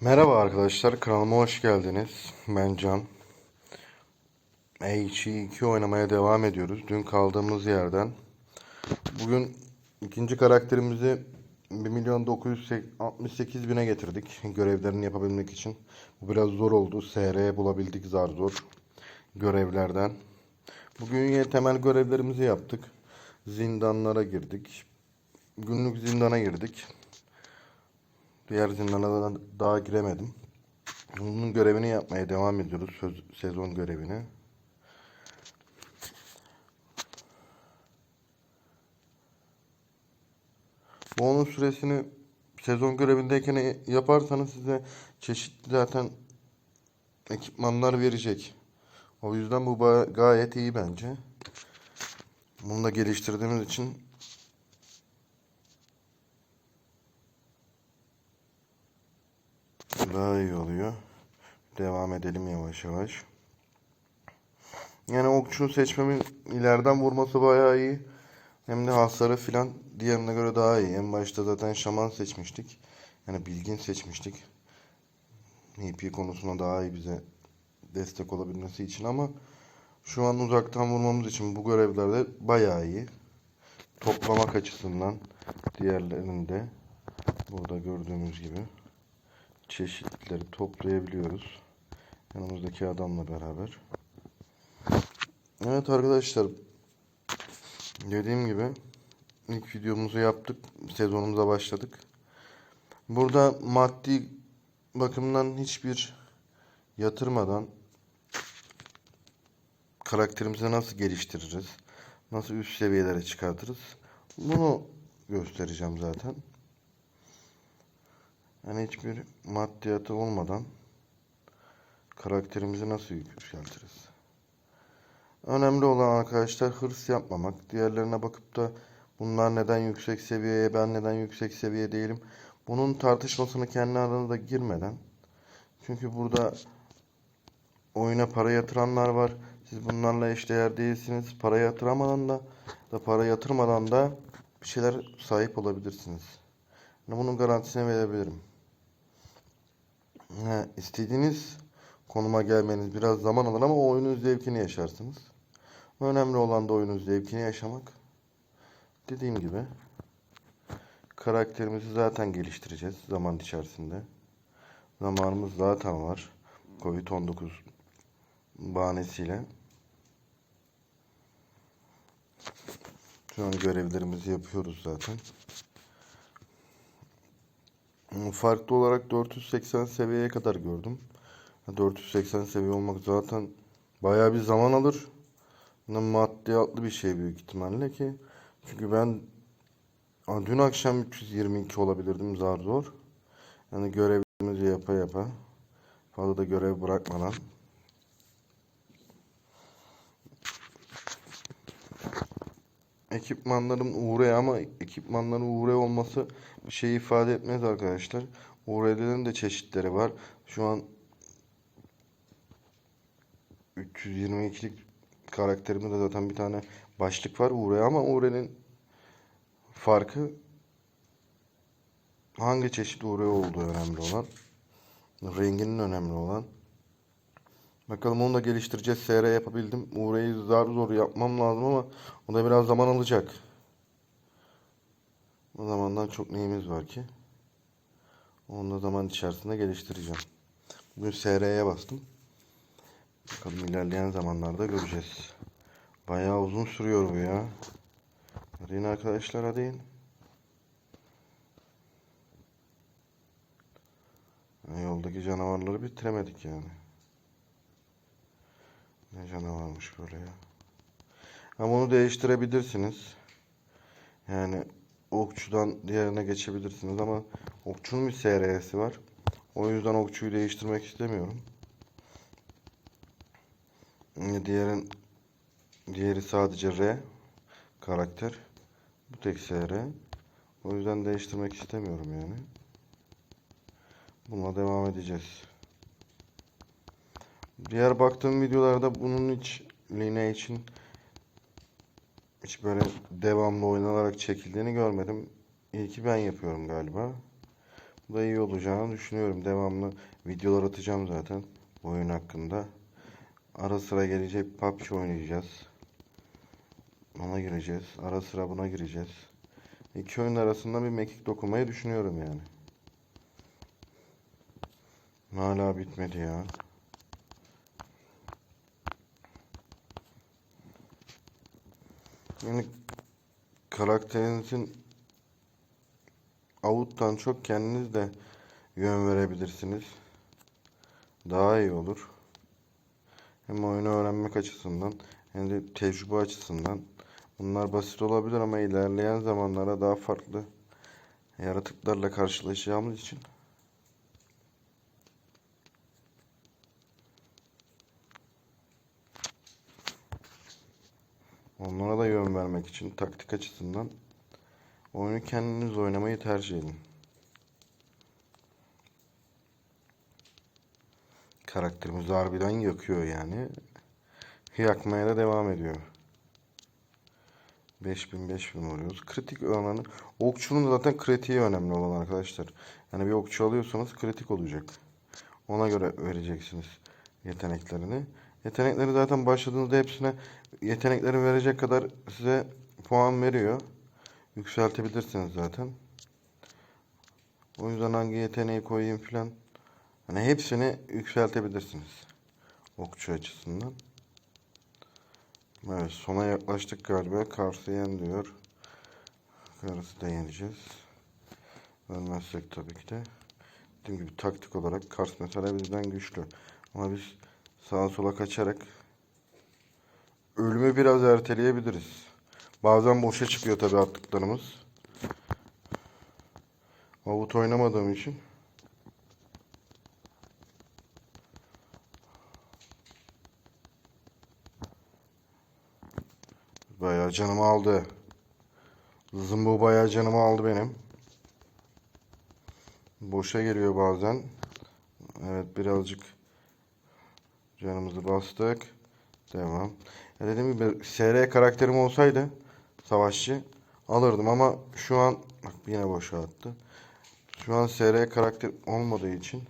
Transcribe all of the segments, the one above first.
Merhaba arkadaşlar, kanalıma hoş geldiniz. Ben Can. H2 oynamaya devam ediyoruz. Dün kaldığımız yerden. Bugün ikinci karakterimizi 1 milyon 968 bine getirdik. Görevlerini yapabilmek için. Bu biraz zor oldu. SR bulabildik zar zor. Görevlerden. Bugün yine temel görevlerimizi yaptık. Zindanlara girdik. Günlük zindana girdik. Diğer zindana da daha giremedim. Bunun görevini yapmaya devam ediyoruz. Söz, sezon görevini. Bu onun süresini sezon görevindeyken yaparsanız size çeşitli zaten ekipmanlar verecek. O yüzden bu gayet iyi bence. Bunu da geliştirdiğimiz için daha iyi oluyor. Devam edelim yavaş yavaş. Yani okçunu seçmemin ileriden vurması bayağı iyi. Hem de hasarı filan diğerine göre daha iyi. En başta zaten şaman seçmiştik. Yani bilgin seçmiştik. MP konusunda daha iyi bize destek olabilmesi için ama şu an uzaktan vurmamız için bu görevlerde bayağı iyi. Toplamak açısından diğerlerinde burada gördüğümüz gibi çeşitleri toplayabiliyoruz. Yanımızdaki adamla beraber. Evet arkadaşlar. Dediğim gibi ilk videomuzu yaptık. Sezonumuza başladık. Burada maddi bakımdan hiçbir yatırmadan karakterimizi nasıl geliştiririz? Nasıl üst seviyelere çıkartırız? Bunu göstereceğim zaten. Yani hiçbir maddiyatı olmadan karakterimizi nasıl yükseltiriz? Önemli olan arkadaşlar hırs yapmamak. Diğerlerine bakıp da bunlar neden yüksek seviyeye, ben neden yüksek seviye değilim. Bunun tartışmasını kendi aranızda girmeden. Çünkü burada oyuna para yatıranlar var. Siz bunlarla eşdeğer değilsiniz. Para yatıramadan da, da para yatırmadan da bir şeyler sahip olabilirsiniz. Yani bunun garantisini verebilirim. Ha, istediğiniz konuma gelmeniz biraz zaman alır ama o oyunun zevkini yaşarsınız. Önemli olan da oyunun zevkini yaşamak. Dediğim gibi karakterimizi zaten geliştireceğiz zaman içerisinde. Zamanımız zaten var. Covid-19 bahanesiyle. Şu an görevlerimizi yapıyoruz zaten. Farklı olarak 480 seviyeye kadar gördüm. 480 seviye olmak zaten bayağı bir zaman alır. Maddiyatlı bir şey büyük ihtimalle ki. Çünkü ben dün akşam 322 olabilirdim zar zor. Yani görevimizi yapa yapa. Fazla da görev bırakmadan. Ekipmanların uğre ama ekipmanların uğre olması şey ifade etmez arkadaşlar. Uğrelerin de çeşitleri var. Şu an 322'lik karakterimde zaten bir tane başlık var Uğre ama Uğre'nin farkı hangi çeşit Uğre olduğu önemli olan. Renginin önemli olan. Bakalım onu da geliştireceğiz. SR yapabildim. Uğre'yi zar zor yapmam lazım ama o da biraz zaman alacak. O zamandan çok neyimiz var ki? Onu da zaman içerisinde geliştireceğim. Bugün SR'ye bastım. Bakalım ilerleyen zamanlarda göreceğiz. Bayağı uzun sürüyor bu ya. İn arkadaşlar in. Yoldaki canavarları bitiremedik yani. Ne canavarmış böyle ya. Ama onu değiştirebilirsiniz. Yani okçudan diğerine geçebilirsiniz ama okçunun bir SR'si var. O yüzden okçuyu değiştirmek istemiyorum. Diğerin diğeri sadece R karakter. Bu tek SR. O yüzden değiştirmek istemiyorum yani. Buna devam edeceğiz. Diğer baktığım videolarda bunun hiç Lina için hiç böyle devamlı oynanarak çekildiğini görmedim. İyi ki ben yapıyorum galiba. Bu da iyi olacağını düşünüyorum. Devamlı videolar atacağım zaten bu oyun hakkında. Ara sıra gelecek PUBG oynayacağız. Ona gireceğiz. Ara sıra buna gireceğiz. İki oyun arasında bir mekik dokumayı düşünüyorum yani. Hala bitmedi ya. Yani karakterinizin avuttan çok kendiniz de yön verebilirsiniz. Daha iyi olur. Hem oyunu öğrenmek açısından hem de tecrübe açısından. Bunlar basit olabilir ama ilerleyen zamanlara daha farklı yaratıklarla karşılaşacağımız için onlara da yön vermek için taktik açısından oyunu kendiniz oynamayı tercih edin. Karakterimiz harbiden yakıyor yani. Yakmaya da devam ediyor. 5000 5000 vuruyoruz. Kritik oranı okçunun zaten kritiği önemli olan arkadaşlar. Yani bir okçu alıyorsanız kritik olacak. Ona göre vereceksiniz yeteneklerini. Yetenekleri zaten başladığınızda hepsine yetenekleri verecek kadar size puan veriyor. Yükseltebilirsiniz zaten. O yüzden hangi yeteneği koyayım filan. Hani hepsini yükseltebilirsiniz. Okçu açısından. Evet sona yaklaştık galiba. Kars'ı yen diyor. Kars'ı da yeneceğiz. Ölmezsek tabii ki de. Dediğim gibi taktik olarak Kars mesela bizden güçlü. Ama biz sağa sola kaçarak ölümü biraz erteleyebiliriz. Bazen boşa çıkıyor tabii attıklarımız. Avut oynamadığım için. Bayağı canımı aldı. Zımbu bayağı canımı aldı benim. Boşa geliyor bazen. Evet birazcık canımızı bastık. Devam. Ya dediğim gibi SR karakterim olsaydı savaşçı alırdım ama şu an bak yine boşa attı. Şu an SR karakter olmadığı için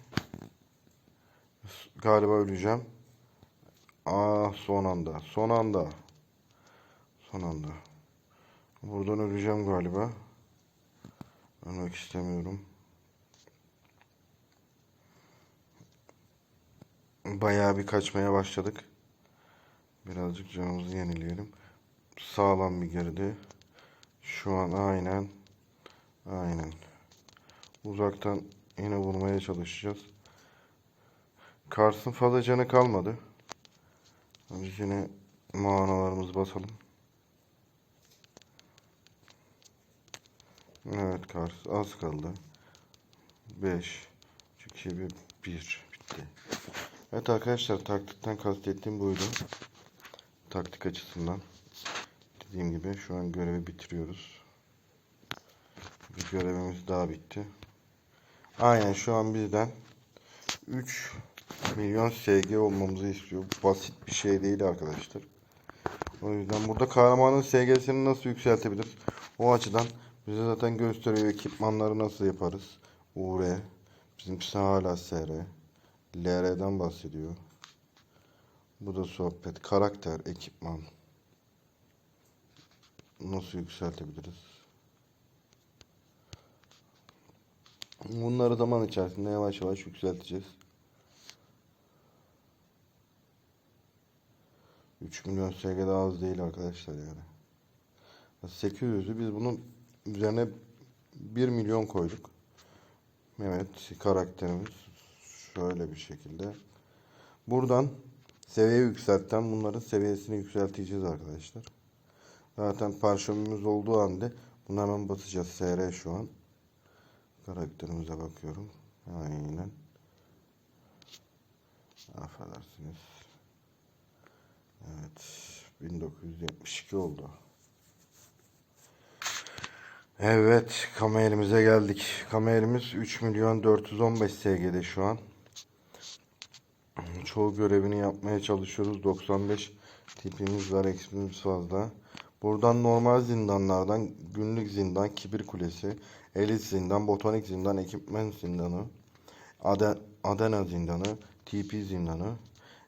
galiba öleceğim. Aa son anda. Son anda. Son anda. Buradan öleceğim galiba. Ölmek istemiyorum. Bayağı bir kaçmaya başladık. Birazcık canımızı yenileyelim. Sağlam bir girdi. Şu an aynen. Aynen. Uzaktan yine vurmaya çalışacağız. Kars'ın fazla canı kalmadı. Biz yine manalarımızı basalım. Evet Kars az kaldı. 5 2 1 1 bitti. Evet arkadaşlar taktikten kastettiğim buydu. Taktik açısından. Dediğim gibi şu an görevi bitiriyoruz. Bir görevimiz daha bitti. Aynen şu an bizden 3 milyon SG olmamızı istiyor. Basit bir şey değil arkadaşlar. O yüzden burada kahramanın SG'sini nasıl yükseltebiliriz? O açıdan bize zaten gösteriyor ekipmanları nasıl yaparız. UR. Bizimkisi hala SR. LR'den bahsediyor. Bu da sohbet. Karakter, ekipman. Nasıl yükseltebiliriz? Bunları zaman içerisinde yavaş yavaş yükselteceğiz. 3 milyon SG de az değil arkadaşlar yani. 800'ü biz bunun üzerine 1 milyon koyduk. Evet karakterimiz şöyle bir şekilde. Buradan seviye yükseltten bunların seviyesini yükselteceğiz arkadaşlar. Zaten parşömümüz olduğu halde bunu hemen basacağız. SR şu an. Karakterimize bakıyorum. Aynen. Affedersiniz. Evet. 1972 oldu. Evet. Kamerimize geldik. Kamerimiz 3 milyon 415 SG'de şu an. Çoğu görevini yapmaya çalışıyoruz. 95 tipimiz var. Eksimiz fazla. Buradan normal zindanlardan günlük zindan, kibir kulesi, Elit zindan, botanik zindan, ekipman zindanı, Ade- Adena zindanı, TP zindanı.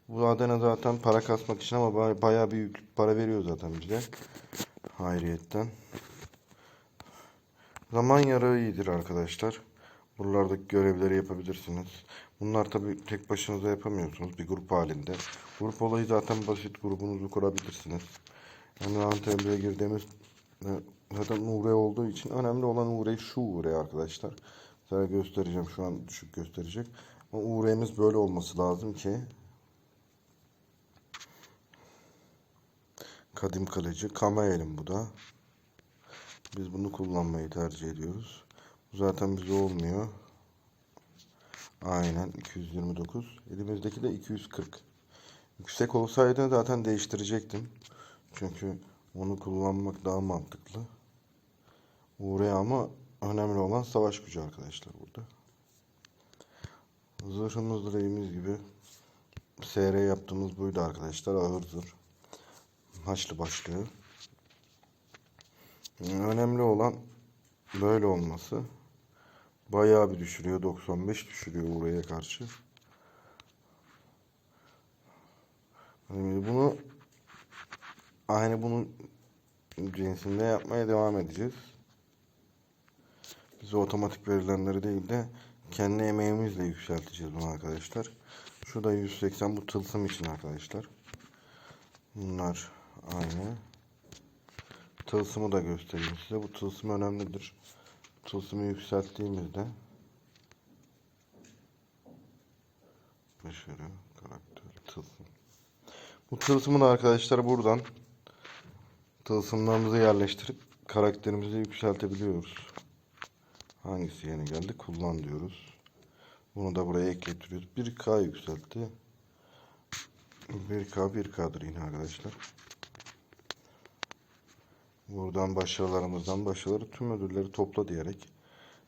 Bu Adena zaten para kasmak için ama ba- bayağı büyük para veriyor zaten bize. Hayriyetten. Zaman yarığı iyidir arkadaşlar. Buralardaki görevleri yapabilirsiniz. Bunlar tabi tek başınıza yapamıyorsunuz. Bir grup halinde. Grup olayı zaten basit. Grubunuzu kurabilirsiniz. Yani Antalya'ya girdiğimiz e, zaten Uğre olduğu için önemli olan Uğre şu Uğre arkadaşlar. Sana göstereceğim. Şu an düşük gösterecek. Ama Uğre'miz böyle olması lazım ki Kadim kaleci. Kamael'in bu da. Biz bunu kullanmayı tercih ediyoruz. Bu zaten bize olmuyor. Aynen 229. Elimizdeki de 240. Yüksek olsaydı zaten değiştirecektim. Çünkü onu kullanmak daha mantıklı. Uğraya ama önemli olan savaş gücü arkadaşlar burada. Zırhımız dediğimiz gibi SR yaptığımız buydu arkadaşlar. Ağır zırh. Haçlı başlığı. Önemli olan böyle olması. Bayağı bir düşürüyor. 95 düşürüyor oraya karşı. Yani bunu aynı bunun cinsinde yapmaya devam edeceğiz. Biz otomatik verilenleri değil de kendi emeğimizle yükselteceğiz bunu arkadaşlar. Şu da 180 bu tılsım için arkadaşlar. Bunlar aynı. Tılsımı da göstereyim size. Bu tılsım önemlidir. Tılsımı yükselttiğimizde başarı, karakter, tılsım. Bu tılsımı da arkadaşlar buradan tılsımlarımızı yerleştirip karakterimizi yükseltebiliyoruz. Hangisi yeni geldi? Kullan diyoruz. Bunu da buraya ekletiyoruz. 1K yükseltti. 1K 1K'dır yine arkadaşlar. Buradan başarılarımızdan başarıları tüm ödülleri topla diyerek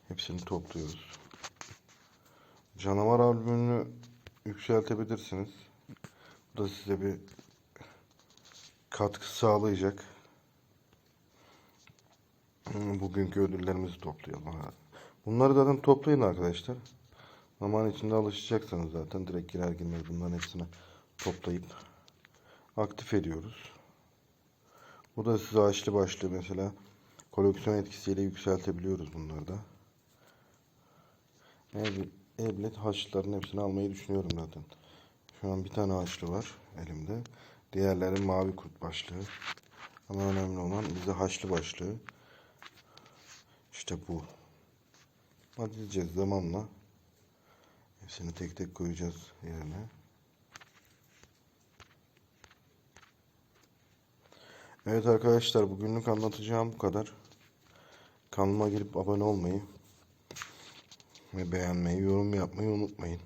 hepsini topluyoruz. Canavar albümünü yükseltebilirsiniz. Bu da size bir katkı sağlayacak. Hmm, Bugünkü ödüllerimizi toplayalım. Bunları zaten toplayın arkadaşlar. Zaman içinde alışacaksınız zaten. Direkt girer girmez bunların hepsini toplayıp aktif ediyoruz. Bu da size açlı başlı mesela koleksiyon etkisiyle yükseltebiliyoruz bunları da. Evet, Evlet haçlıların hepsini almayı düşünüyorum zaten. Şu an bir tane haçlı var elimde. Diğerleri mavi kurt başlığı. Ama önemli olan bize haçlı başlığı. İşte bu. Bakacağız zamanla. Hepsini tek tek koyacağız yerine. Evet arkadaşlar bugünlük anlatacağım bu kadar. Kanalıma gelip abone olmayı ve beğenmeyi, yorum yapmayı unutmayın.